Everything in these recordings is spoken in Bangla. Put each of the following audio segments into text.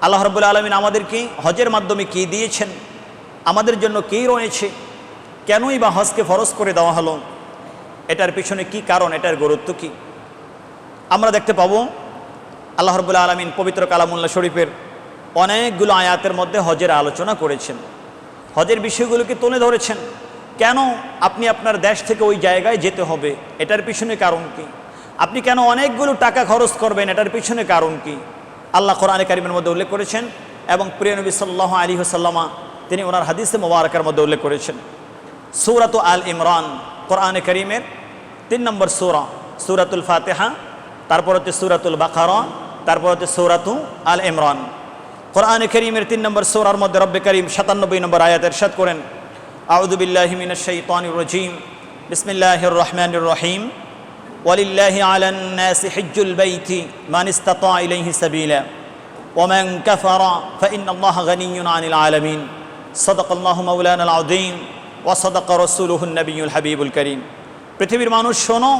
আল্লাহ রবুল্লা আলমিন আমাদেরকে হজের মাধ্যমে কী দিয়েছেন? আমাদের জন্য কী রয়েছে? কেনই বা হজকে ফরজ করে দেওয়া হলো? এটার পিছনে কি কারণ? এটার গুরুত্ব কি? আমরা দেখতে পাবো, আল্লাহ রবুল্লা আলমিন পবিত্র কালামুল্লাহ শরীফের অনেকগুলো আয়াতের মধ্যে হজের আলোচনা করেছেন। হজের বিষয়গুলোকে তুলে ধরেছেন। কেন আপনি আপনার দেশ থেকে ওই জায়গায় যেতে হবে? এটার পিছনে কারণ কি? আপনি কেন অনেকগুলো টাকা খরচ করবেন? এটার পিছনে কারণ কি? আল্লাহ কোরআনে কারিমের মধ্যে উল্লেখ করেছেন এবং প্রিয় সাল্লাহ আলী হাসাল্লামা তিনি ওনার হাদিসে মোবারকের মধ্যে উল্লেখ করেছেন। সৌরাত আল ইমরান, কোরআনে করিমের তিন নম্বর সৌরা, সৌরাতুল ফাতেহা, তারপর হচ্ছে সৌরাতুল বাকারা, তারপর হচ্ছে সৌরাতু আল ইমরান। কোরআনে করিমের তিন নম্বর সৌরার মধ্যে রব্বে করিম সাতানব্বই নম্বর আয়াত এরশাদ করেন আউদুবিল্লাহ মিনাশাইতানির রজিম, বিসমিল্লাহির রহমানির রহিম। ولله على الناس حج البيت من استطاع إليه سبيلا ومن كفر فإن الله غني عن العالمين صدق الله مولانا العظيم وصدق رسوله النبي الحبيب الكريم পৃথিবীর মানুষ শোনো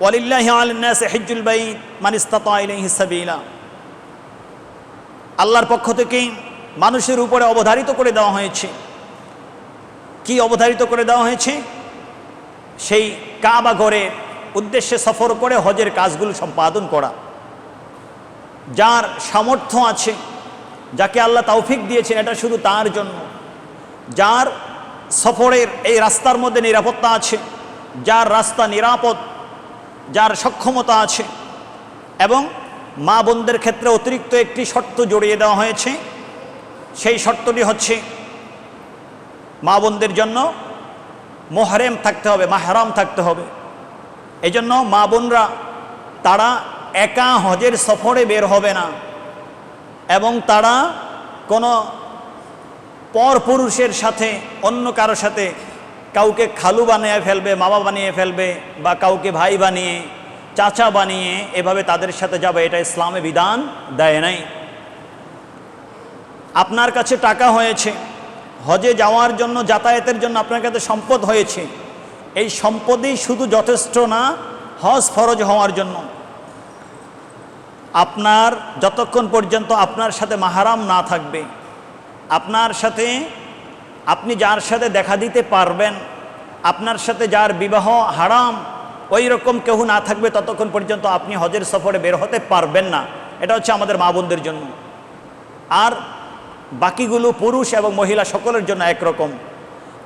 ওয়ালিল্লাহি আলান নাস হিজ্জুল বাইত মান ইসতাতা ইলাইহি সাবিলা আল্লাহর পক্ষ থেকে মানুষের উপরে অবধারিত করে দেওয়া হয়েছে কি অবধারিত করে দেওয়া হয়েছে সেই কাবা ঘরে উদ্দেশ্যে সফর করে হজের কাজগুলো সম্পাদন করা। যার সামর্থ্য আছে, যাকে আল্লাহ তৌফিক দিয়েছেন, এটা শুধু তার জন্য। যার সফরের এই রাস্তার মধ্যে নিরাপত্তা আছে, যার রাস্তা নিরাপদ, যার সক্ষমতা আছে, এবং মা বোনদের ক্ষেত্রে অতিরিক্ত একটি শর্ত জড়িয়ে দেওয়া হয়েছে। সেই শর্তটি হচ্ছে, মা বোনদের জন্য মোহরেম থাকতে হবে, মাহরাম থাকতে হবে। এই জন্য মা বোনরা, তারা একা হজের সফরে বের হবে না। এবং তারা কোনো পর পুরুষের সাথে, অন্য কারোর সাথে কাউকে খালু বানিয়ে ফেলবে, মামা বানিয়ে ফেলবে, বা কাউকে ভাই বানিয়ে, চাচা বানিয়ে এভাবে তাদের সাথে যাবে, এটা ইসলামে বিধান দেয় নাই। আপনার কাছে টাকা হয়েছে, হজে যাওয়ার জন্য, যাতায়াতের জন্য আপনার কাছে সম্পদ হয়েছে। এই সম্পদই শুধু যথেষ্ট না, হজ ফরজ হওয়ার জন্য। আপনার যতক্ষণ পর্যন্ত আপনার সাথে মাহারাম না থাকবে, আপনার সাথে আপনি যার সাথে দেখা দিতে পারবেন, আপনার সাথে যার বিবাহ হারাম, ওই রকম কেউ না থাকবে ততক্ষণ পর্যন্ত আপনি হজের সফরে বের হতে পারবেন না। এটা হচ্ছে আমাদের মা বোনদের জন্য। আর বাকিগুলো পুরুষ এবং মহিলা সকলের জন্য একরকম।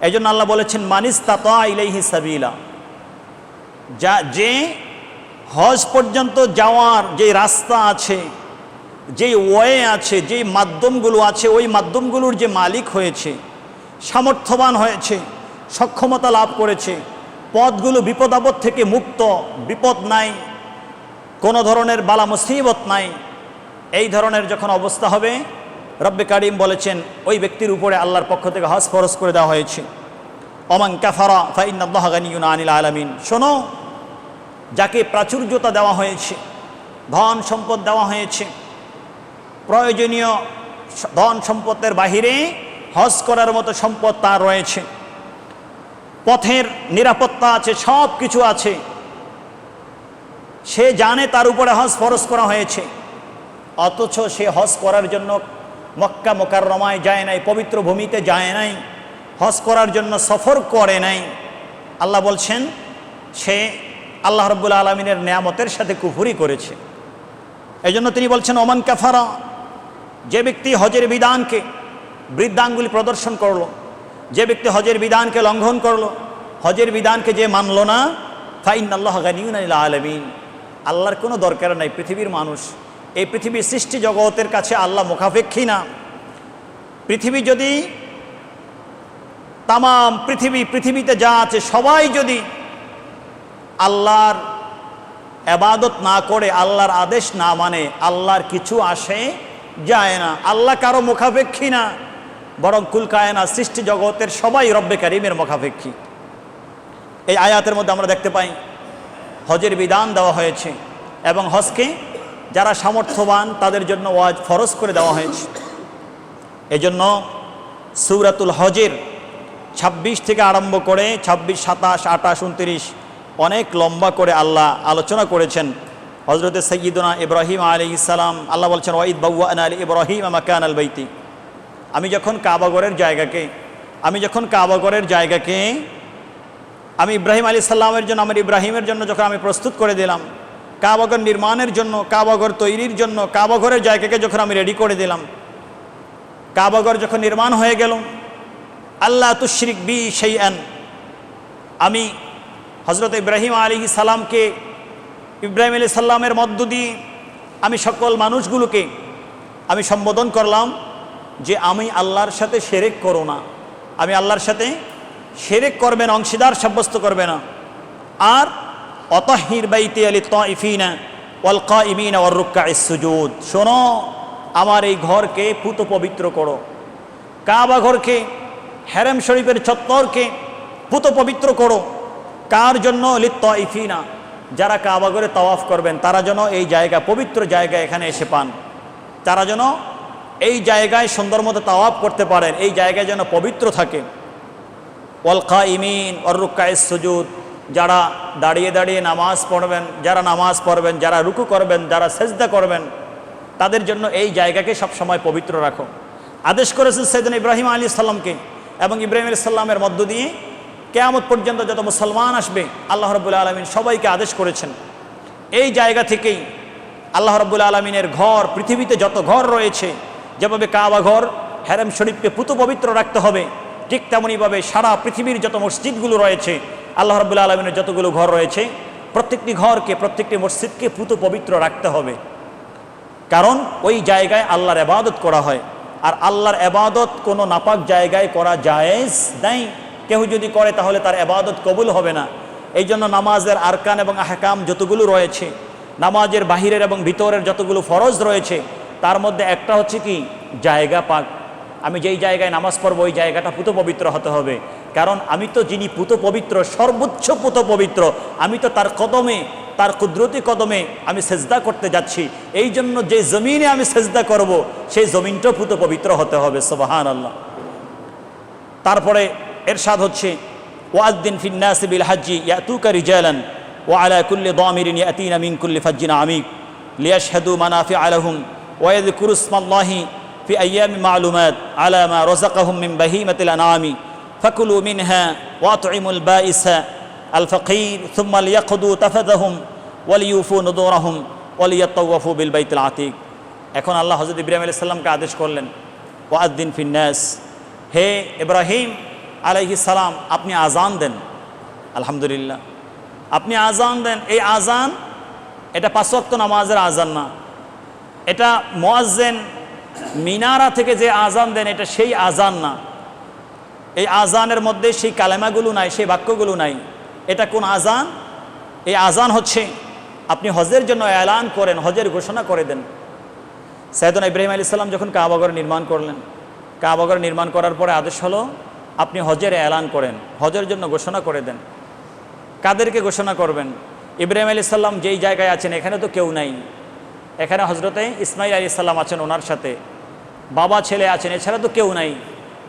এই জন্য আল্লাহ বলেছেন মানিস তাতা ইলাইহি সাবিলা। যা, যে হজ পর্যন্ত যাওয়ার যে রাস্তা আছে, যে ওয়ে আছে, যে মাধ্যমগুলো আছে, ওই মাধ্যমগুলোর যে মালিক হয়েছে, সামর্থ্যবান হয়েছে, সক্ষমতা লাভ করেছে, পথগুলো বিপদ আপদ থেকে মুক্ত, বিপদ নাই, কোনো ধরনের বালা মুসিবত নাই, এই ধরনের যখন অবস্থা হবে রব্বে কারিম বলেছেন, ওই ব্যক্তির উপরে আল্লাহর পক্ষ থেকে হজ ফরজ করে দেওয়া হয়েছে। অমান কাফারা ফাইনাল্লাহ গানিউন আনিল আলামিন। শোনো, যাকে প্রাচুর্যতা দেওয়া হয়েছে, ধন সম্পদ দেওয়া হয়েছে, প্রয়োজনীয় ধন সম্পদের বাহিরে হজ করার মতো সম্পদ তার রয়েছে। পথের নিরাপত্তা আছে, সব কিছু আছে। সে জানে তার উপরে হজ ফরজ করা হয়েছে, অথচ সে হজ করার জন্য মক্কা মোকাররমায় যায় নাই, পবিত্র ভূমিতে যায় নাই, হজ করার জন্য সফর করে নাই। আল্লাহ বলছেন, সে আল্লাহ রব্বুল আলমিনের নিয়ামতের সাথে কুফুরি করেছে। এই জন্য তিনি বলছেন, ওমান কাফারা যে ব্যক্তি হজের বিধানকে বৃদ্ধাঙ্গুলি প্রদর্শন করল, যে ব্যক্তি হজের বিধানকে লঙ্ঘন করল, হজের বিধানকে যে মানল না ফাইন আল্লাহ গানিউন আলমিন। আল্লাহর কোনো দরকার নাই, পৃথিবীর মানুষ এই পৃথিবীর সৃষ্টি জগতের কাছে আল্লাহ মুখাপেক্ষী না পৃথিবী যদি তাম পৃথিবী, পৃথিবীতে যা আছে সবাই যদি আল্লাহর এবাদত না করে, আল্লাহর আদেশ না মানে আল্লাহর কিছু আসে যায় না। আল্লাহ কারও মুখাপেক্ষী না বরং কুলকায়না সৃষ্টি জগতের সবাই রব্বে কারিমের মুখাপেক্ষী এই আয়াতের মধ্যে আমরা দেখতে পাই, হজের বিধান দেওয়া হয়েছে এবং হজকে যারা সামর্থ্যবান, তাদের জন্য ওয়াজ ফরজ করে দেওয়া হয়েছে। এজন্য সৌরাতুল হজের ২৬ থেকে আরম্ভ করে ২৬ সাতাশ, আঠাশ, উনত্রিশ অনেক লম্বা করে আল্লাহ আলোচনা করেছেন। হজরতে সৈয়দনা ইব্রাহিম আলী ইসালাম আল্লাহ বলছেন, ওয়াইদ বাউআনা আলী ইব্রাহিম আমাকান আল বাইতি। আমি যখন কাবাগরের জায়গাকে, আমি যখন কাবাগরের জায়গাকে, আমি ইব্রাহিম আলী সাল্লামের জন্য, আমার ইব্রাহিমের জন্য যখন আমি প্রস্তুত করে দিলাম কাবাগর নির্মাণের জন্য, কাবাগর তৈরির জন্য, কাবাগরের জায়গাকে যখন আমি রেডি করে দিলাম, কাবাগর যখন নির্মাণ হয়ে গেল আল্লাহ তুশরিক বি সেই আমি হজরত ইব্রাহিম আলী সালামকে, ইব্রাহিম আলী সাল্লামের মধ্য দিয়ে আমি সকল মানুষগুলোকে আমি সম্বোধন করলাম যে আমি আল্লাহর সাথে সেরেক করো না। আমি আল্লাহর সাথে সেরেক করবে না, অংশীদার সাব্যস্ত করবে না। আর অতহির বাইতে আলী তফিনা অলকা ইমিনা ওর রুক্কা সুজুদ। শোনো, আমার এই ঘরকে পুত পবিত্র করো। কাবা ঘরকে হ্যারেম শরীফের চত্বরকে পুত পবিত্র করো। কার জন্য? লিত্ত ইফিনা যারা কাবাগরে তাওয়াফ করবেন, তারা যেন এই জায়গা, পবিত্র জায়গা এখানে এসে পান। তারা যেন এই জায়গায় সুন্দর মতো তাওয়াফ করতে পারেন, এই জায়গায় যেন পবিত্র থাকে। অলকা ইমিন অরুক্কায় সুজুদ। যারা দাঁড়িয়ে দাঁড়িয়ে নামাজ পড়বেন, যারা নামাজ পড়বেন, যারা রুকু করবেন, যারা সেজদা করবেন, তাদের জন্য এই জায়গাকে সবসময় পবিত্র রাখো। আদেশ করেছেন সেদিন ইব্রাহিম আলী সাল্লামকে এবং ইব্রাহিম আলী সাল্লামের মধ্য দিয়ে কেয়ামত পর্যন্ত যত মুসলমান আসবে, আল্লাহ রবুল্লা আলমিন সবাইকে আদেশ করেছেন। এই জায়গা থেকেই আল্লাহ রবুল্লা আলমিনের ঘর, পৃথিবীতে যত ঘর রয়েছে, যেভাবে কাবা ঘর হ্যারেম শরীফকে পুত পবিত্র রাখতে হবে ঠিক তেমনইভাবে সারা পৃথিবীর যত মসজিদগুলো রয়েছে, আল্লাহ রবুল্লা আলমিনের যতগুলো ঘর রয়েছে, প্রত্যেকটি ঘরকে, প্রত্যেকটি মসজিদকে পুত পবিত্র রাখতে হবে। কারণ ওই জায়গায় আল্লাহর এবাদত করা হয়। আর আল্লাহর এবাদত কোনো নাপাক জায়গায় করা জায়েজ নাই। কেউ যদি করে তাহলে তার এবাদত কবুল হবে না। এই জন্য নামাজের আরকান এবং আহকাম যতগুলো রয়েছে, নামাজের বাহিরের এবং ভিতরের যতগুলো ফরজ রয়েছে, তার মধ্যে একটা হচ্ছে কি? জায়গা পাক। আমি যেই জায়গায় নামাজ পড়ব, ওই জায়গাটা পুত পবিত্র হতে হবে। কারণ আমি তো যিনি পুত পবিত্র, সর্বোচ্চ পুত পবিত্র, আমি তো তার কদমে, তার কুদরতি কদমে আমি সেজদা করতে যাচ্ছি। এই জন্য যে জমিনে আমি সেজদা করব, সেই জমিনটাও পুত পবিত্র হতে হবে সোবাহান আল্লাহ তারপরে এরশাদ হচ্ছে ওয়াদ্দিন ফিন্নাস বিল হাজ্জি ইয়াতুকা রিজালান ও আলা কুল্লি দামিরিন ইয়াতিনা মিন কুল্লি ফাজ্জিন আমিক লিয়াশহাদু মানাফি আলাহুম ওয়া ইয়াযকুরু ইসমাল্লাহি في أيام معلومات على ما رزقهم من بهيمة الأنعام فكلوا منها وأطعموا البائس الفقير ثم ليقضوا تفثهم وليوفوا نذورهم وليطوفوا بالبيت العتيق এখন আল্লাহ হজরত ইব্রাহিম আলাইহিস সালামকে আদেশ করলেন ওয়াদ্দিন ফিন্নাস হে ইব্রাহিম আলাইহিস সালাম আপনি আজান দেন আলহামদুলিল্লাহ আপনি আজান দেন এই আজান এটা পাঁচ ওয়াক্ত নামাজের আজান না এটা মোয়াজ্জেন মিনারা থেকে যে আজান দেন, এটা সেই আজান না। এই আজানের মধ্যে সেই কালেমাগুলো নাই, সেই বাক্যগুলো নাই। এটা কোন আজান এই আজান হচ্ছে, আপনি হজের জন্য এলান করেন, হজের ঘোষণা করে দেন। সৈয়দন ইব্রাহিম আলী সাল্লাম যখন কাবাগর নির্মাণ করলেন কাবাগর নির্মাণ করার পরে আদেশ হলো, আপনি হজের এলান করেন, হজের জন্য ঘোষণা করে দেন। কাদেরকে ঘোষণা করবেন? ইব্রাহিম আলী সাল্লাম যেই জায়গায় আছেন, এখানে তো কেউ নাই। এখানে হজরতে ইসমাইল আলী সাল্লাম আছেন ওনার সাথে। বাবা, ছেলে আছেন, এছাড়া তো কেউ নাই।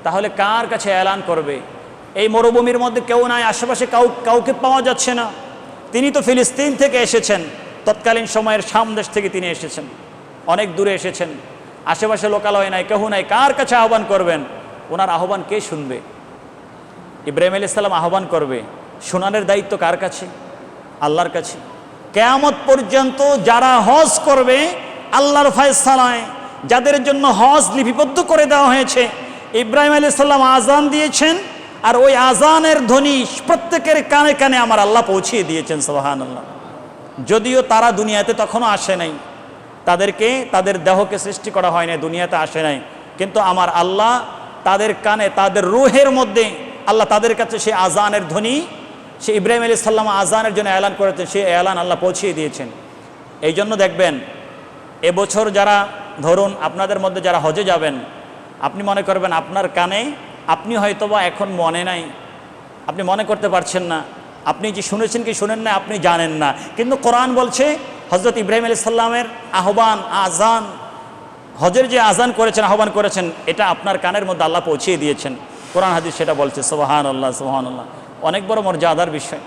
তাহলে কার কাছে এলান করবে? এই মরুভূমির মধ্যে কেউ নাই, আশেপাশে কাউ, কাউকে পাওয়া যাচ্ছে না। তিনি তো ফিলিস্তিন থেকে এসেছেন। তৎকালীন সময়ের শাম দেশ থেকে তিনি এসেছেন। অনেক দূরে এসেছেন। আশেপাশে লোকালয় নাই কেউ নাই। কার কাছে আহ্বান করবেন? ওনার আহ্বান কে শুনবে? ইব্রাহিম আলী সাল্লাম আহ্বান করবে শোনানের দায়িত্ব কার কাছে? আল্লাহর কাছে। কেয়ামত পর্যন্ত যারা হজ করবে, আল্লাহর ফয়সালায় যাদের জন্য হজ লিপিবদ্ধ করে দেওয়া হয়েছে, ইব্রাহিম আলী সাল্লাম আজান দিয়েছেন আর ওই আজানের ধ্বনি প্রত্যেকের কানে কানে আমার আল্লাহ পৌঁছিয়ে দিয়েছেন সোহান আল্লাহ যদিও তারা দুনিয়াতে তখনও আসে নাই, তাদেরকে, তাদের দেহকে সৃষ্টি করা হয় নাই, দুনিয়াতে আসে নাই। কিন্তু আমার আল্লাহ তাদের কানে, তাদের রুহের মধ্যে আল্লাহ তাদের কাছে সেই আজানের ধ্বনি সে ইব্রাহিম আলী সাল্লাম আজানের জন্য এলান করেছেন, সেই এলান আল্লাহ পৌঁছিয়ে দিয়েছেন। এই জন্য দেখবেন, এবছর যারা, ধরুন আপনাদের মধ্যে যারা হজে যাবেন, আপনি মনে করবেন আপনার কানে, আপনি হয়তোবা এখন মনে নাই, আপনি মনে করতে পারছেন না, আপনি যে শুনেছেন কি শুনেন না, আপনি জানেন না। কিন্তু কোরআন বলছে হজরত ইব্রাহিম আলী সাল্লামের আহ্বান আজান হজের যে আজান করেছেন, আহ্বান করেছেন, এটা আপনার কানের মধ্যে আল্লাহ পৌঁছিয়ে দিয়েছেন। কোরআন হাদিস সেটা বলছে সোহান আল্লাহ সোহান আল্লাহ অনেক বড় মর্যাদার বিষয়।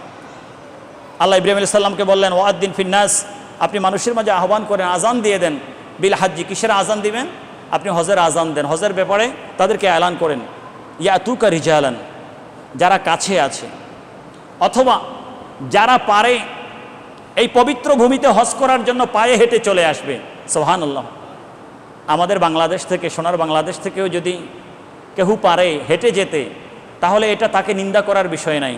আল্লাহ ইব্রাহিম সাল্লামকে বললেন ওয়াদ্দিন ফিন্নাস আপনি মানুষের মাঝে আহ্বান করেন আজান দিয়ে দেন। বিল হাজ্জি, কিসের আজান দিবেন? আপনি হজের আজান দেন। হজের ব্যাপারে তাদেরকে এলান করেন। ইয়া তুকা রিজালান, যারা কাছে আছে। অথবা যারা পারে এই পবিত্র ভূমিতে হজ করার জন্য পায়ে হেঁটে চলে আসবে। সোহান আল্লাহ আমাদের বাংলাদেশ থেকে, সোনার বাংলাদেশ থেকেও যদি কেউ পারে হেঁটে যেতে তাহলে এটা তাকে নিন্দা করার বিষয় নাই।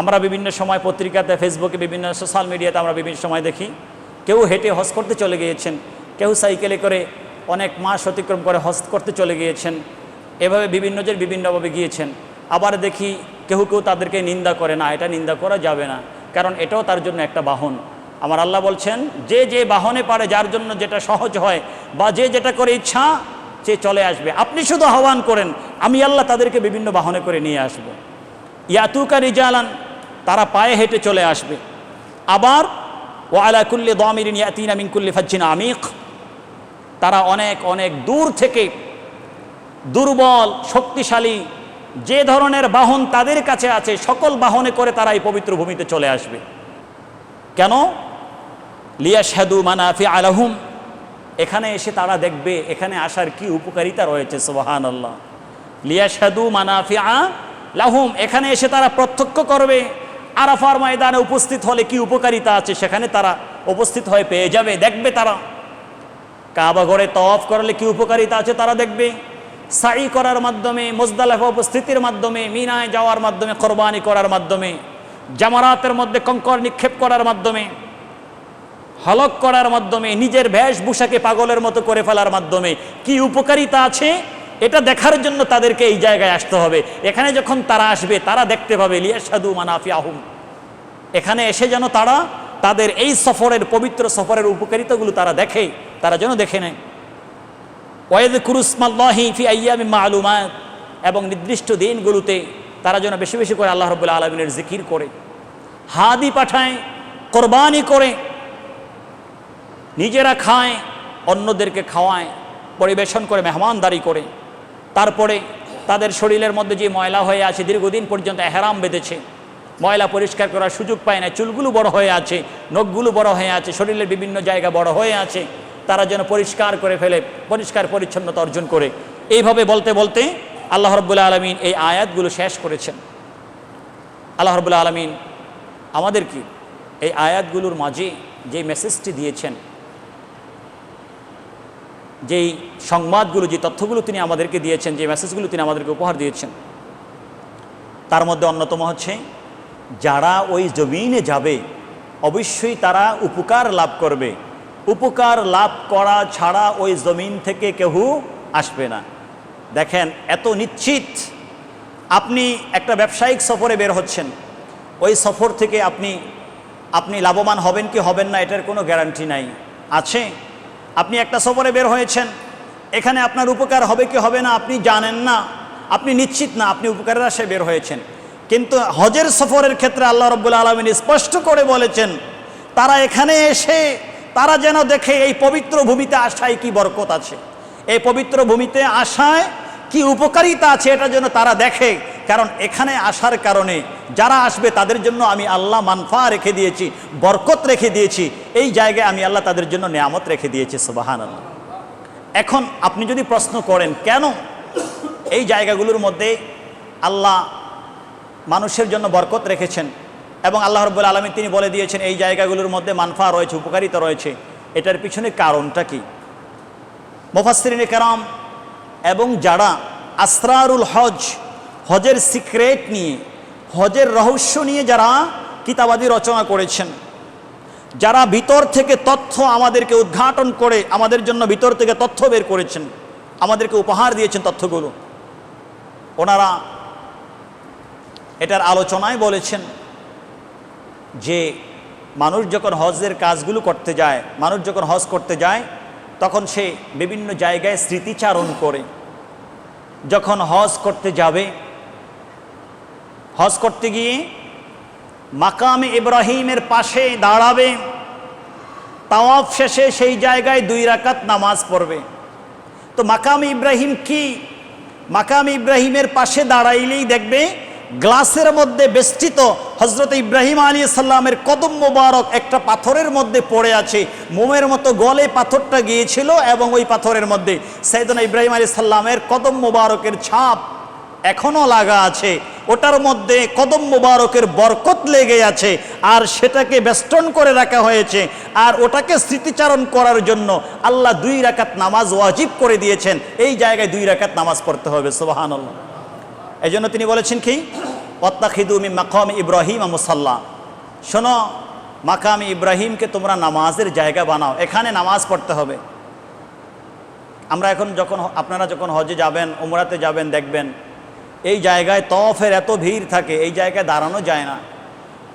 আমরা বিভিন্ন সময় পত্রিকাতে ফেসবুকে বিভিন্ন সোশ্যাল মিডিয়াতে আমরা বিভিন্ন সময় দেখি। কেউ হেঁটে হজ করতে চলে গিয়েছেন, কেউ সাইকেলে করে অনেক মাস অতিক্রম করে হজ করতে চলে গিয়েছেন, এভাবে বিভিন্ন জন বিভিন্নভাবে গিয়েছেন। আবার দেখি কেউ কেউ তাদেরকে নিন্দা করে না, এটা নিন্দা করা যাবে না, কারণ এটাও তার জন্য একটা বাহন। আমার আল্লাহ বলছেন, যে যে বাহনে পারে, যার জন্য যেটা সহজ হয় বা যে যেটা করে ইচ্ছা, সে চলে আসবে। আপনি শুধু আহ্বান করেন আমি আল্লাহ তাদেরকে বিভিন্ন বাহনে করে নিয়ে আসব। ইয়াতুকা রিজালান, তারা পায়ে হেঁটে চলে আসবে। আবার ও আলাকুল্লি দমিরিন ইয়াতিন আমিনকুল্লি ফাজ্জিন আমিক, তারা অনেক অনেক দূর থেকে দুর্বল, শক্তিশালী, যে ধরনের বাহন তাদের কাছে আছে, সকল বাহনে করে তারা এই পবিত্র ভূমিতে চলে আসবে। কেন? লিয়া সাদু মানাফি আলাহুম এখানে এসে তারা দেখবে, এখানে আসার কি উপকারিতা রয়েছে সোবাহান আল্লাহ লিয়া সাদু মানাফি আ লাহুম, এখানে এসে তারা প্রত্যক্ষ করবে। আরাফার ময়দানে উপস্থিত হলে কি উপকারিতা আছে? সেখানে তারা উপস্থিত হয়ে পেয়ে যাবে, দেখবে তারা। কাবা ঘরে তফ করলে কি উপকারিতা আছে তারা দেখবে। সাই করার মাধ্যমে, মোজদালেফা উপস্থিতির মাধ্যমে, মিনায় যাওয়ার মাধ্যমে, কোরবানি করার মাধ্যমে, জামারাতের মধ্যে কঙ্কর নিক্ষেপ করার মাধ্যমে, হলক করার মাধ্যমে, নিজের বেশভূষাকে পাগলের মতো করে ফেলার মাধ্যমে, কি উপকারিতা আছে? এটা দেখার জন্য তাদেরকে এই জায়গায় আসতে হবে। এখানে যখন তারা আসবে, তারা দেখতে পাবে লিয়াসাদু মানাফি আহুম এখানে এসে যেন তারা তাদের এই সফরের, পবিত্র সফরের উপকারিতাগুলো তারা দেখে, তারা যেন দেখে নেয়। ওয়েদ ফি আইয়ামি এবং নির্দিষ্ট দিনগুলোতে তারা যেন বেশি বেশি করে আল্লাহ রবুল্লা আলমিনের জিকির করে, হাদি পাঠায়, কোরবানি করে, নিজেরা খায়, অন্যদেরকে খাওয়ায়, পরিবেশন করে, মেহমানদারি করে। তারপরে তাদের শরীরের মধ্যে যে ময়লা হয়ে আছে, দীর্ঘদিন পর্যন্ত এহেরাম বেঁধেছে। ময়লা পরিষ্কার করার সুযোগ পায় না, চুলগুলো বড় হয়ে আছে, নখগুলো বড় হয়ে আছে, শরীরের বিভিন্ন জায়গা বড় হয়ে আছে, তারা যেন পরিষ্কার করে ফেলে, পরিষ্কার পরিচ্ছন্নতা অর্জন করে। এইভাবে বলতে বলতে আল্লাহ রব্বুল্লা আলমিন এই আয়াতগুলো শেষ করেছেন। আল্লাহ রব্বুল্লা আলমিন আমাদের কি এই আয়াতগুলোর মাঝে যে মেসেজটি দিয়েছেন যেই সংবাদগুলো, যে তথ্যগুলো তিনি আমাদেরকে দিয়েছেন, যে মেসেজগুলো তিনি আমাদেরকে উপহার দিয়েছেন, তার মধ্যে অন্যতম হচ্ছে, যারা ওই জমিনে যাবে, অবশ্যই তারা উপকার লাভ করবে। উপকার লাভ করা ছাড়া ওই জমিন থেকে কেউ আসবে না। দেখেন, এত নিশ্চিত আপনি একটা ব্যবসায়িক সফরে বের হচ্ছেন। ওই সফর থেকে আপনি আপনি লাভবান হবেন কি হবেন না, এটার কোনো গ্যারান্টি নাই। আছে আপনি একটা সফরে বের হয়েছেন, এখানে আপনার উপকার হবে কি হবে না আপনি জানেন না, আপনি নিশ্চিত না আপনি উপকারের আশায় বের হয়েছেন। কিন্তু হজের সফরের ক্ষেত্রে আল্লাহ রব্বুল আলমিন স্পষ্ট করে বলেছেন, তারা এখানে এসে, তারা যেন দেখে এই পবিত্র ভূমিতে আসায় কি বরকত আছে। এই পবিত্র ভূমিতে আসায় কি উপকারিতা আছে এটা যেন তারা দেখে, কারণ এখানে আসার কারণে যারা আসবে তাদের জন্য আমি আল্লাহ মানফা রেখে দিয়েছি, বরকত রেখে দিয়েছি, এই জায়গায় আমি আল্লাহ তাদের জন্য নিয়ামত রেখে দিয়েছি সুবাহান আল্লাহ এখন আপনি যদি প্রশ্ন করেন, কেন এই জায়গাগুলোর মধ্যে আল্লাহ মানুষের জন্য বরকত রেখেছেন এবং আল্লাহ রব্বুল আলমী তিনি বলে দিয়েছেন, এই জায়গাগুলোর মধ্যে মানফা রয়েছে, উপকারিতা রয়েছে, এটার পিছনে কারণটা কি? মোফাসরিন কারাম এবং যারা আসরারুল হজ, হজের সিক্রেট নিয়ে হজের রহস্য নিয়ে যারা কিতাবাদি রচনা করেছেন, যারা ভিতর থেকে তথ্য আমাদেরকে উদ্ঘাটন করে আমাদের জন্য ভিতর থেকে তথ্য বের করেছেন, আমাদেরকে উপহার দিয়েছেন তথ্যগুলো। ওনারা এটার আলোচনায় বলেছেন যে, মানুষ যখন হজের কাজগুলো করতে যায়, মানুষ যখন হজ করতে যায়, তখন সে বিভিন্ন জায়গায় স্মৃতিচারণ করে। যখন হজ করতে যাবে হজ করতে গিয়ে মাকামে ইব্রাহিমের পাশে দাঁড়াবে, তাওয়াফ শেষে সেই জায়গায় দুই রাকাত নামাজ পড়বে। তো মাকাম ইব্রাহিম কি? মাকাম ইব্রাহিমের পাশে দাঁড়াইলেই দেখবে গ্লাসের মধ্যে বেষ্টিত হজরত ইব্রাহিম আলী সাল্লামের কদম মোবারক একটা পাথরের মধ্যে পড়ে আছে। মোমের মতো গলে পাথরটা গিয়েছিল এবং ওই পাথরের মধ্যে সৈদনা ইব্রাহিম আলী সাল্লামের কদম মোবারকের ছাপ এখনও লাগা আছে। ওটার মধ্যে কদম মোবারকের বরকত লেগে আছে। আর সেটাকে বেষ্টন করে রাখা হয়েছে। আর ওটাকে স্মৃতিচারণ করার জন্য আল্লাহ দুই রাকাত নামাজ ওয়াজিব করে দিয়েছেন। এই জায়গায় দুই রাকাত নামাজ পড়তে হবে সুবাহান আল্লাহ এই জন্য তিনি বলেছেন কি? অত্তাখিদুমি মাকাম ইব্রাহিম মুসাল্লাহ শোনো, মাকাম ইব্রাহিমকে তোমরা নামাজের জায়গা বানাও। এখানে নামাজ পড়তে হবে। আমরা এখন যখন আপনারা যখন হজে যাবেন, উমরাতে যাবেন, দেখবেন এই জায়গায় তফের এত ভিড় থাকে, এই জায়গায় দাঁড়ানো যায় না।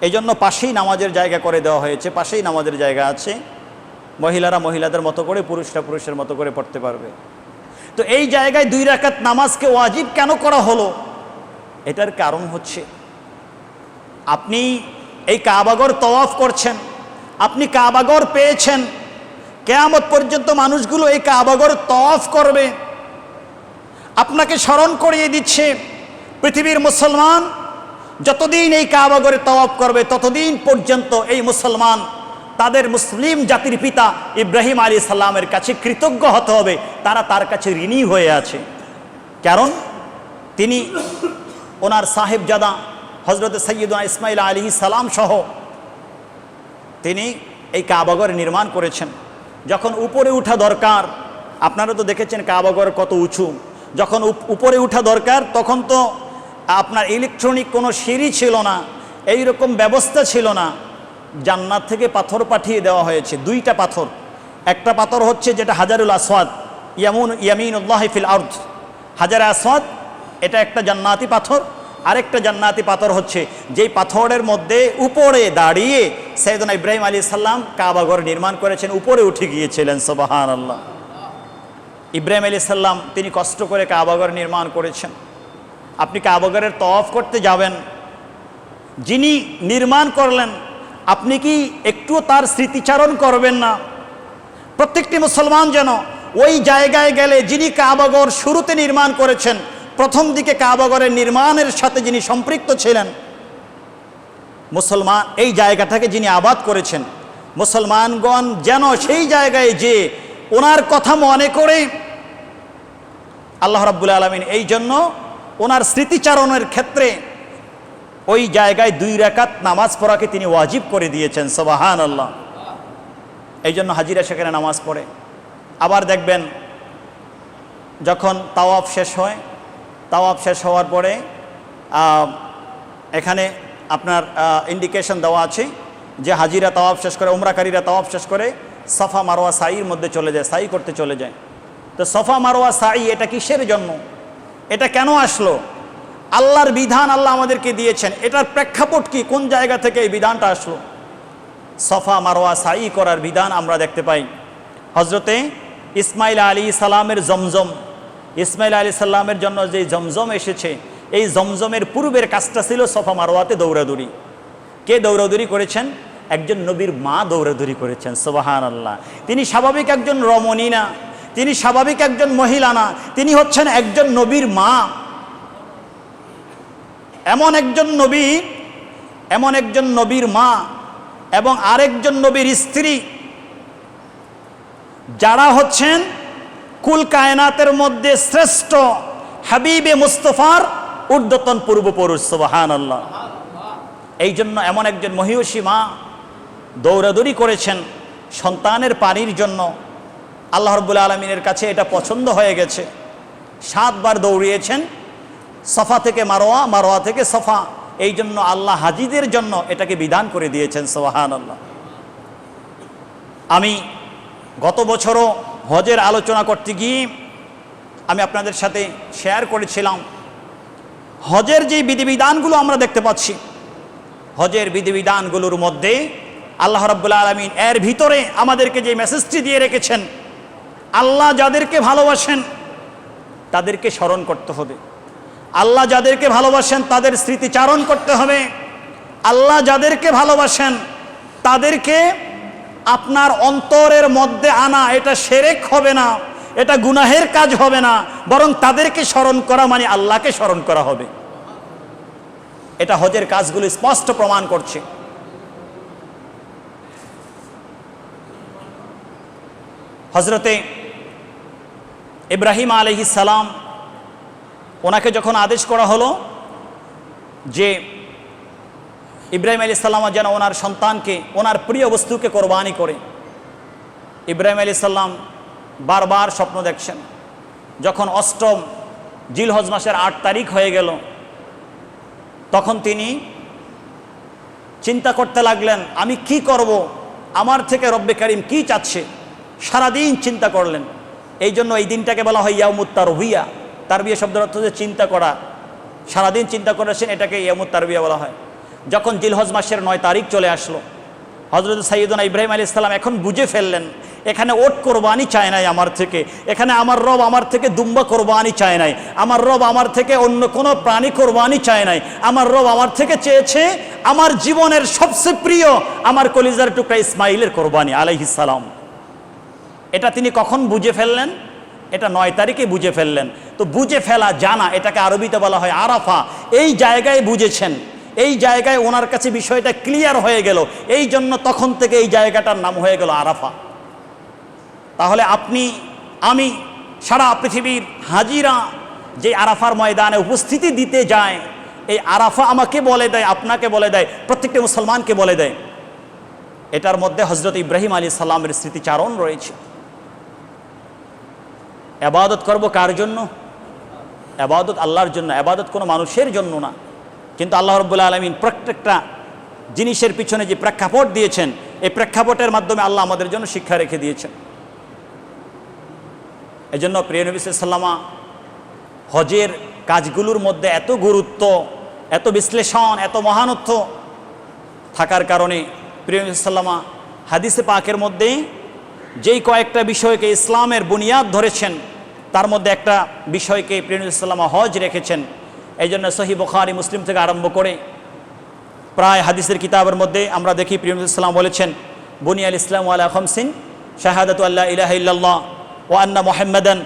এই জন্য পাশেই নামাজের জায়গা করে দেওয়া হয়েছে, পাশেই নামাজের জায়গা আছে। মহিলারা মহিলাদের মতো করে, পুরুষরা পুরুষের মতো করে পড়তে পারবে। তো এই জায়গায় দুই রাকাত নামাজকে ওয়াজিব কেন করা হলো? এটার কারণ হচ্ছে, আপনি এই কাবাগর তওয়াফ করছেন, আপনি কাবাগর পেয়েছেন, কেয়ামত পর্যন্ত মানুষগুলো এই কাবাগর তওয়াফ করবে। আপনাকে স্মরণ করিয়ে দিচ্ছে পৃথিবীর মুসলমান যতদিন এই কাবাগরে তওয়াব করবে, ততদিন পর্যন্ত এই মুসলমান তাদের মুসলিম জাতির পিতা ইব্রাহিম আলী সাল্লামের কাছে কৃতজ্ঞ হতে হবে, তারা তার কাছে ঋণী হয়ে আছে। কারণ তিনি ওনার সাহেবজাদা হজরত সৈয়দনা ইসমাইল আলী সালাম সহ তিনি এই কাবাগর নির্মাণ করেছেন। যখন উপরে উঠা দরকার, আপনারা তো দেখেছেন কাবাগর কত উঁচু, যখন উপরে উঠা দরকার, তখন তো আপনার ইলেকট্রনিক কোনো সিঁড়ি ছিল না এই রকম ব্যবস্থা ছিল না। জান্নাত থেকে পাথর পাঠিয়ে দেওয়া হয়েছে, দুইটা পাথর। একটা পাথর হচ্ছে যেটা হাজারুল আসওয়াদ, ইয়ামুন ইয়ামিন উল্লাহ ফিল আর্থ হাজার আসওয়াদ, এটা একটা জান্নাতি পাথর। আরেকটা জান্নাতি পাথর হচ্ছে যেই পাথরের মধ্যে উপরে দাঁড়িয়ে সৈয়দনা ইব্রাহিম আলী সাল্লাম কাবাগর নির্মাণ করেছেন, উপরে উঠে গিয়েছিলেন সবাহান আল্লাহ ইব্রাহিম আলী সাল্লাম তিনি কষ্ট করে কাবাগর নির্মাণ করেছেন। আপনি কাবাগরের তফ করতে যাবেন। যিনি নির্মাণ করলেন, আপনি কি একটুও তার স্মৃতিচারণ করবেন না? প্রত্যেকটি মুসলমান যেন ওই জায়গায় গেলে যিনি কাবাগর শুরুতে নির্মাণ করেছেন, প্রথম দিকে কাবাগরের নির্মাণের সাথে যিনি সম্পৃক্ত ছিলেন, মুসলমান এই জায়গাটাকে যিনি আবাদ করেছেন, মুসলমানগণ যেন সেই জায়গায় যে ওনার কথা মনে করে, আল্লাহ রাব্বুল আলমিন এই জন্য ওনার স্মৃতিচারণের ক্ষেত্রে ওই জায়গায় দুই রাকাত নামাজ পড়াকে তিনি ওয়াজিব করে দিয়েছেন সবাহান আল্লাহ এই জন্য হাজিরা সেখানে নামাজ পড়ে। আবার দেখবেন, যখন তাওয়াফ শেষ হয়, তাওয়াফ শেষ হওয়ার পরে এখানে আপনার ইন্ডিকেশন দেওয়া আছে যে হাজিরা তাওয়াফ শেষ করে, উমরাকারীরা তাওয়াফ শেষ করে, সফা মারোয়া সাইর মধ্যে চলে যায়, সাই করতে চলে যায়। তো সফা মারোয়া সাই এটা কিসের জন্য? এটা কেন আসলো? আল্লাহর বিধান আল্লাহ আমাদেরকে দিয়েছেন। এটার প্রেক্ষাপট কি? কোন জায়গা থেকে এই বিধানটা আসলো? সফা মারোয়া সাই করার বিধান আমরা দেখতে পাই। হজরতে ইসমাইল আলী সালামের জমজম। ইসমাইল আলী সাল্লামের জন্য যে জমজম এসেছে, এই জমজমের পূর্বের কাজটা ছিল সফা মারোয়াতে দৌড়াদৌড়ি। কে দৌড়াদৌড়ি করেছেন? একজন নবীর মা দৌড়াদৌড়ি করেছেন সোবাহান আল্লাহ তিনি স্বাভাবিক একজন রমণী না। তিনি স্বাভাবিক একজন মহিলা না, তিনি হচ্ছেন একজন নবীর মা। এমন একজন নবী, এমন একজন নবীর মা এবং আরেকজন নবীর স্ত্রী যারা হচ্ছেন কুল কায়নাতের মধ্যে শ্রেষ্ঠ হাবিবে মুস্তফার ঊর্ধ্বতন পূর্বপুরুষ সুবাহান আল্লাহ এই জন্য এমন একজন মহিষী মা দৌড়াদৌড়ি করেছেন সন্তানের পানির জন্য। আল্লাহ রব্বুল আলমিনের কাছে এটা পছন্দ হয়ে গেছে। সাতবার দৌড়িয়েছেন, সফা থেকে মারোয়া মারোয়া থেকে সফা। এই জন্য আল্লাহ হাজিদের জন্য এটাকে বিধান করে দিয়েছেন সোহান আল্লাহ আমি গত বছরও হজের আলোচনা করতে গিয়ে আমি আপনাদের সাথে শেয়ার করেছিলাম, হজের যে বিধিবিধানগুলো আমরা দেখতে পাচ্ছি, হজের বিধিবিধানগুলোর মধ্যে আল্লাহ রাব্বুল আলমিন এর ভিতরে আমাদেরকে যে মেসেজটি দিয়ে রেখেছেন আল্লাহ যাদেরকে ভালোবাসেন, তাদেরকে স্মরণ করতে হবে। আল্লাহ যাদেরকে ভালোবাসেন, তাদের স্মৃতিচারণ করতে হবে। আল্লাহ যাদেরকে ভালোবাসেন, তাদেরকে আপনার অন্তরের মধ্যে আনা, এটা সেরেক হবে না, এটা গুনাহের কাজ হবে না, বরং তাদেরকে স্মরণ করা মানে আল্লাহকে স্মরণ করা হবে। এটা হজের কাজগুলো স্পষ্ট প্রমাণ করছে। হজরতে ইব্রাহিম আলহি সালাম, ওনাকে যখন আদেশ করা হলো যে ইব্রাহিম আলী সাল্লাম যেন ওনার সন্তানকে, ওনার প্রিয় বস্তুকে কোরবানি করে, ইব্রাহিম আলী সাল্লাম বারবার স্বপ্ন দেখছেন। যখন অষ্টম জিলহজ মাসের আট তারিখ হয়ে গেল, তখন তিনি চিন্তা করতে লাগলেন, আমি কি করব? আমার থেকে রব্বে করিম কি চাচ্ছে? সারাদিন চিন্তা করলেন। এই জন্য এই দিনটাকে বলা হয় ইয়ামুত তারবিয়া তারবিয়া শব্দের অর্থ হচ্ছে চিন্তা করা। সারাদিন চিন্তা করেছেন এটাকে ইয়ামুত তারবিয়া বলা হয়। যখন জিলহজ মাসের নয় তারিখ চলে আসলো হজরত সাইয়দনা ইব্রাহিম আলী ইসলাম এখন বুঝে ফেললেন, এখানে ওট কোরবানি চায় নাই আমার থেকে, এখানে আমার রব আমার থেকে দুম্বা কোরবানি চায় নাই, আমার রব আমার থেকে অন্য কোনো প্রাণী কোরবানি চায় নাই, আমার রব আমার থেকে চেয়েছে আমার জীবনের সবচেয়ে প্রিয়, আমার কলিজার টুকরা ইসমাইলের কোরবানি, আলাইহিস সালাম। এটা তিনি কখন বুঝে ফেললেন? এটা নয় তারিখে বুঝে ফেললেন। তো বুঝে ফেলা জানা, এটাকে আরবিতে বলা হয় আরাফা। এই জায়গায় বুঝেছেন। এই জায়গায় ওনার কাছে বিষয়টা ক্লিয়ার হয়ে গেল। এই জন্য তখন থেকে এই জায়গাটার নাম হয়ে গেল আরাফা। তাহলে আপনি, আমি সারা পৃথিবীর হাজিরা যে আরাফার ময়দানে উপস্থিতি দিতে যায়, এই আরাফা আমাকে বলে দেয়, আপনাকে বলে দেয়, প্রত্যেকটা মুসলমানকে বলে দেয়। এটার মধ্যে হজরত ইব্রাহিম আলী সাল্লামের স্মৃতিচারণ রয়েছে। আবাদত করব কার জন্য? আবাদত আল্লাহর জন্য, আবাদত কোনো মানুষের জন্য না। কিন্তু আল্লাহ রব্বুল্লা আলমিন প্রত্যেকটা জিনিসের পিছনে যে প্রেক্ষাপট দিয়েছেন, এই প্রেক্ষাপটের মাধ্যমে আল্লাহ আমাদের জন্য শিক্ষা রেখে দিয়েছেন। এই জন্য প্রিয় নবী সাল্লামা হজের কাজগুলোর মধ্যে এত গুরুত্ব, এত বিশ্লেষণ, এত মহানত্ব থাকার কারণে প্রিয় নবী সাল্লামা হাদিসে পাকের মধ্যে যেই কয়েকটা বিষয়কে ইসলামের বুনিয়াদ ধরেছেন তার মধ্যে একটা বিষয়কে প্রিয় হজ রেখেছেন। এই জন্য সহি বখারি, মুসলিম থেকে আরম্ভ করে প্রায় হাদিসের কিতাবের মধ্যে আমরা দেখি প্রিয়মসাল্লাম বলেছেন, বুনিয়াল ইসলাম আলা খমসিন, শাহাদাত আল্লাহ ইলাহ ইল্লাল্লাহ ও আন্না মোহাম্মদন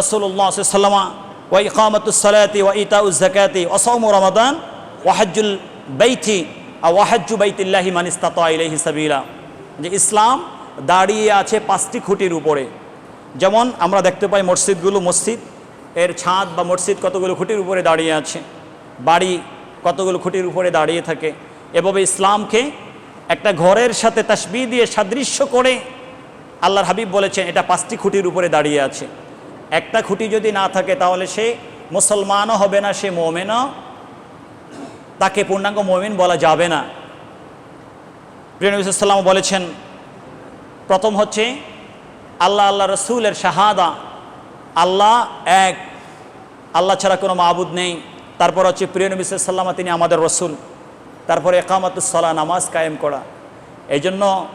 রসুল্লাহ সাল্লামা ও ইকামতুসলাতি ও ইতা উজ্জাকাতি ওসৌম রমাদান ওয়াহাজুল বৈথি ওয়াহাজু বৈতিল্লাহি মানিস্তাত যে ইসলাম দাঁড়িয়ে আছে পাঁচটি খুঁটির উপরে। যেমন আমরা দেখতে পাই মসজিদগুলো মসজিদ, এর ছাদ বা মসজিদ কতগুলো খুঁটির উপরে দাঁড়িয়ে আছে, বাড়ি কতগুলো খুঁটির উপরে দাঁড়িয়ে থাকে। এভাবে ইসলামকে একটা ঘরের সাথে তাসবি দিয়ে সাদৃশ্য করে আল্লাহর হাবিব বলেছেন, এটা পাঁচটি খুঁটির উপরে দাঁড়িয়ে আছে। একটা খুঁটি যদি না থাকে তাহলে সে মুসলমানও হবে না, সে মোমেনও, তাকে পূর্ণাঙ্গ মোমিন বলা যাবে না। প্রিয়নবিসাল্লাম বলেছেন, প্রথম হচ্ছে আল্লাহ আল্লাহ রসুলের শাহাদা। আল্লাহ এক। আল্লাহ ছাড়া কোনো মাহবুদ নেই। তারপর হচ্ছে প্রিয় নবী সাল্লামা তিনি আমাদের রসুল। তারপরে একামাতুসলা নামাজ কায়েম করা। এই জন্য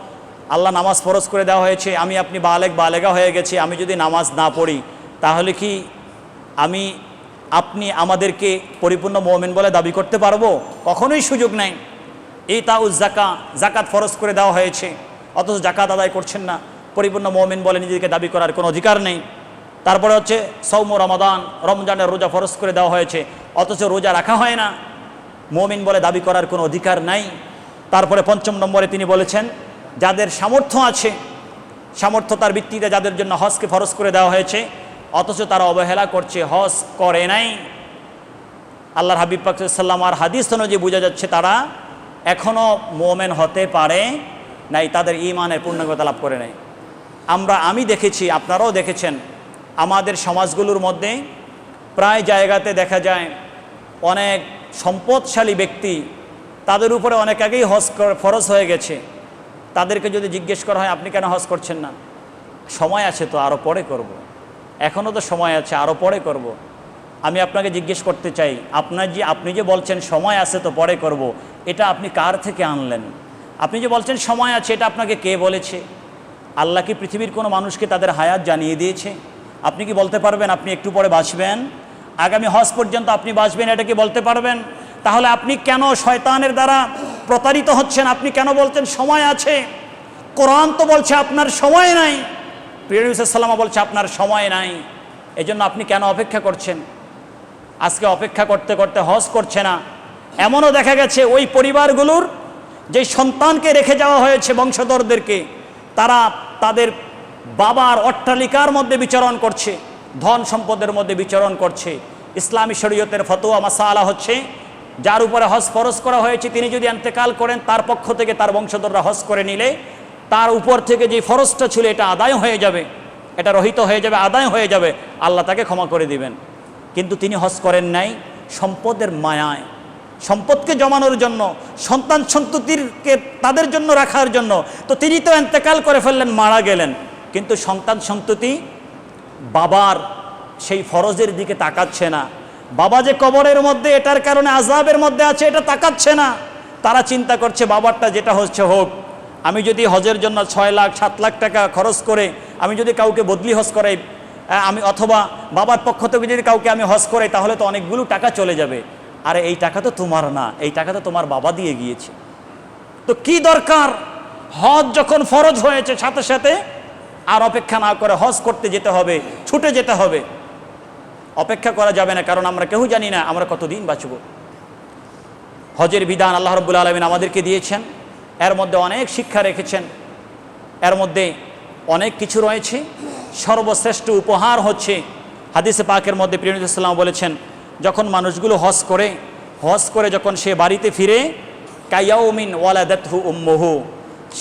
আল্লাহ নামাজ ফরজ করে দেওয়া হয়েছে। আমি আপনি বালেক, বালেগা হয়ে গেছি। আমি যদি নামাজ না পড়ি, তাহলে কি আমি, আপনি আমাদেরকে পরিপূর্ণ মোমেন বলে দাবি করতে পারব? কখনোই সুযোগ নেই। এই তাউজ জাকা জাকাত ফরজ করে দেওয়া হয়েছে। অথচ জাকাত আদায় করছেন না। পরিপূর্ণ মোমেন বলে নিজেকে দাবি করার কোনো অধিকার নেই। তারপরে হচ্ছে সৌম রমাদান, রমজানের রোজা ফরজ করে দেওয়া হয়েছে, অথচ রোজা রাখা হয় না। মমিন বলে দাবি করার কোনো অধিকার নাই। তারপরে পঞ্চম নম্বরে তিনি বলেছেন, যাদের সামর্থ্য আছে সামর্থ্যতার ভিত্তিতে যাদের জন্য হজকে ফরজ করে দেওয়া হয়েছে, অথচ তারা অবহেলা করছে, হজ করে নাই। আল্লাহর হাবিব পাকসাল্লাম আর হাদিস অনুযায়ী বোঝা যাচ্ছে তারা এখনও মোমেন হতে পারে নাই, তাদের ইমানের পূর্ণাঙ্গতা লাভ করে নাই। আমরা আমি দেখেছি, আপনারাও দেখেছেন, আমাদের সমাজগুলোর মধ্যে প্রায় জায়গাতে দেখা যায় অনেক সম্পদশালী ব্যক্তি তাদের উপরে অনেক আগেই হজ ফরজ হয়ে গেছে তাদেরকে যদি জিজ্ঞেস করা হয়, আপনি কেন হজ করছেন না সময় আছে তো আরও পরে করব। এখনও তো সময় আছে আরও পরে করব। আমি আপনাকে জিজ্ঞেস করতে চাই, আপনার যে, আপনি যে বলছেন সময় আছে তো, পরে করব। এটা আপনি কার থেকে আনলেন আপনি যে বলছেন সময় আছে, এটা আপনাকে কে বলেছে আল্লাহ কি পৃথিবীর কোনো মানুষকে তাদের হায়াত জানিয়ে দিয়েছে? আপনি কি বলতে পারবেন আপনি একটু পরে বাঁচবেন? আগামী হজ পর্যন্ত আপনি বাঁচবেন, এটা কি বলতে পারবেন? তাহলে আপনি কেন শয়তানের দ্বারা প্রতারিত হচ্ছেন? আপনি কেন বলছেন সময় আছে? কোরআন তো বলছে আপনার সময় নাই। প্রিয় সাল্লামা বলছে আপনার সময় নাই। এজন্য আপনি কেন অপেক্ষা করছেন? আজকে অপেক্ষা করতে করতে হজ করছে না। এমনও দেখা গেছে ওই পরিবারগুলোর যে সন্তানকে রেখে যাওয়া হয়েছে বংশধরদেরকে তারা তাদের বাবার অট্টালিকার মধ্যে বিচরণ করছে, ধন সম্পদের মধ্যে বিচরণ করছে। ইসলামী শরীয়তের ফতোয়া মাসালা হচ্ছে, যার উপরে হজ ফরজ করা হয়েছে, তিনি যদি এন্তেকাল করেন, তার পক্ষ থেকে তার বংশধররা হজ করে নিলে, তার উপর থেকে যে ফরজটা ছিল, এটা আদায় হয়ে যাবে। এটা রহিত হয়ে যাবে, আদায় হয়ে যাবে। আল্লাহ তাকে ক্ষমা করে দিবেন। কিন্তু তিনি হজ করেন নাই, সম্পদের মায়ায়। সম্পদকে জমানোর জন্য, সন্তান সন্ততিরকে তাদের জন্য রাখার জন্য। তো তিনি তো এন্তেকাল করে ফেললেন, মারা গেলেন। কিন্তু সন্তান সন্ততি বাবার সেই ফরজের দিকে তাকাচ্ছে না। বাবা যে কবরের মধ্যে, এটার কারণে আজাবের মধ্যে আছে, এটা তাকাচ্ছে না। তারা চিন্তা করছে, বাবারটা যেটা হচ্ছে হোক, আমি যদি হজের জন্য ছয় লাখ, সাত লাখ টাকা খরচ করে, আমি যদি কাউকে বদলি হজ করাই আমি অথবা বাবার পক্ষ থেকে যদি কাউকে আমি হজ করাই, তাহলে তো অনেকগুলো টাকা চলে যাবে। আরে এই টাকা তো তোমার না, এই টাকা তো তোমার বাবা দিয়ে গিয়েছে। তো কি দরকার? হজ যখন ফরজ হয়েছে সাথে সাথে, আর অপেক্ষা না করে হজ করতে যেতে হবে, ছুটে যেতে হবে। অপেক্ষা করা যাবে না, কারণ আমরা কেউ জানি না আমরা কতদিন বাঁচব। হজের বিধান আল্লাহ রব্বুল আলমিন আমাদেরকে দিয়েছেন। এর মধ্যে অনেক শিক্ষা রেখেছেন। এর মধ্যে অনেক কিছু রয়েছে। সর্বশ্রেষ্ঠ উপহার হচ্ছে। হাদিসে পাকের মধ্যে প্রিয়সাল্লাম বলেছেন যখন মানুষগুলো হজ করে হজ করে যখন সে বাড়িতে ফিরে কায়াউমিন ওয়ালাদাতহু উম্মুহু,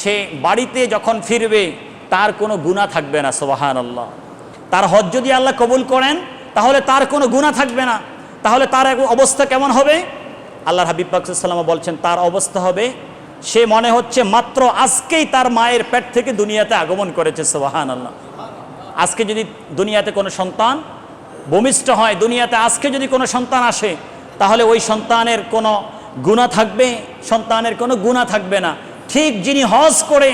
সে বাড়িতে যখন ফিরবে, তার কোনো গুণা থাকবে না সোবাহান আল্লাহ তার হজ যদি আল্লাহ কবুল করেন, তাহলে তার কোনো গুণা থাকবে না। তাহলে তার অবস্থা কেমন হবে? আল্লাহ হাবিব পাকসাল্লাম বলছেন, তার অবস্থা হবে, সে মনে হচ্ছে মাত্র আজকেই তার মায়ের পেট থেকে দুনিয়াতে আগমন করেছে সোবাহান আল্লাহ আজকে যদি দুনিয়াতে কোনো সন্তান ভূমিষ্ঠ হয় দুনিয়াতে, আজকে যদি কোনো সন্তান আসে, তাহলে ওই সন্তানের কোনো গুণা থাকবে, সন্তানের কোনো গুণা থাকবে না। ঠিক যিনি হজ করে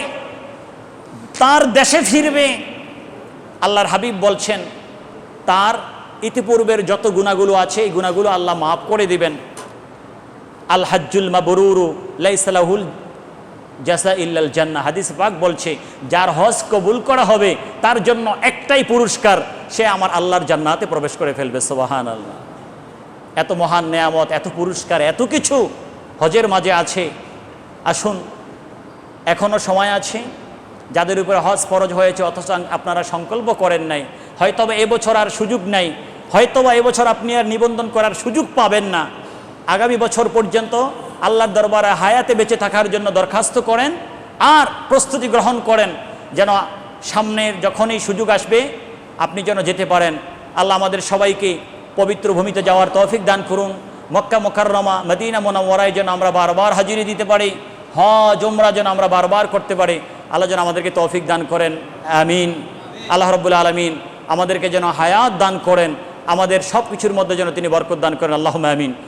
তার দেশে ফিরবে, আল্লাহর হাবিব বলছেন, তার ইতিপূর্বের যত গুণাগুলো আছে, এই গুণাগুলো আল্লাহ মাফ করে দিবেন। আল হাজ্জুল মাবরুরু লাইসালাহুল জাসা ইল্লাল জান্না হাদিস পাক বলছে, যার হজ কবুল করা হবে, তার জন্য একটাই পুরস্কার সে আমার আল্লাহর জান্নাতে প্রবেশ করে ফেলবে সোবাহান আল্লাহ এত মহান নেয়ামত, এত পুরস্কার, এত কিছু হজের মাঝে আছে। আসুন এখনও সময় আছে। যাদের উপরে হজ ফরজ হয়েছে, অথচ আপনারা সংকল্প করেন নাই। হয়তো হয়তোবা এবছর আর সুযোগ নাই। হয়তোবা এবছর আপনি আর নিবন্ধন করার সুযোগ পাবেন না। আগামী বছর পর্যন্ত আল্লাহর দরবারে হায়াতে বেঁচে থাকার জন্য দরখাস্ত করেন আর প্রস্তুতি গ্রহণ করেন, যেন সামনের যখনই সুযোগ আসবে আপনি যেন যেতে পারেন। আল্লাহ আমাদের সবাইকে পবিত্র ভূমিতে যাওয়ার তৌফিক দান করুন। মক্কা মোকাররমা, মদিনা মোনামরায় যেন আমরা বারবার হাজিরি দিতে পারি। হ ওমরা যেন আমরা বারবার করতে পারি। আল্লাহ যেন আমাদেরকে তৌফিক দান করেন। আমিন। আল্লাহ রব্বুল আলমিন আমাদেরকে যেন হায়াত দান করেন। আমাদের সব কিছুর মধ্যে যেন তিনি বরকত দান করেন। আল্লাহ আমিন।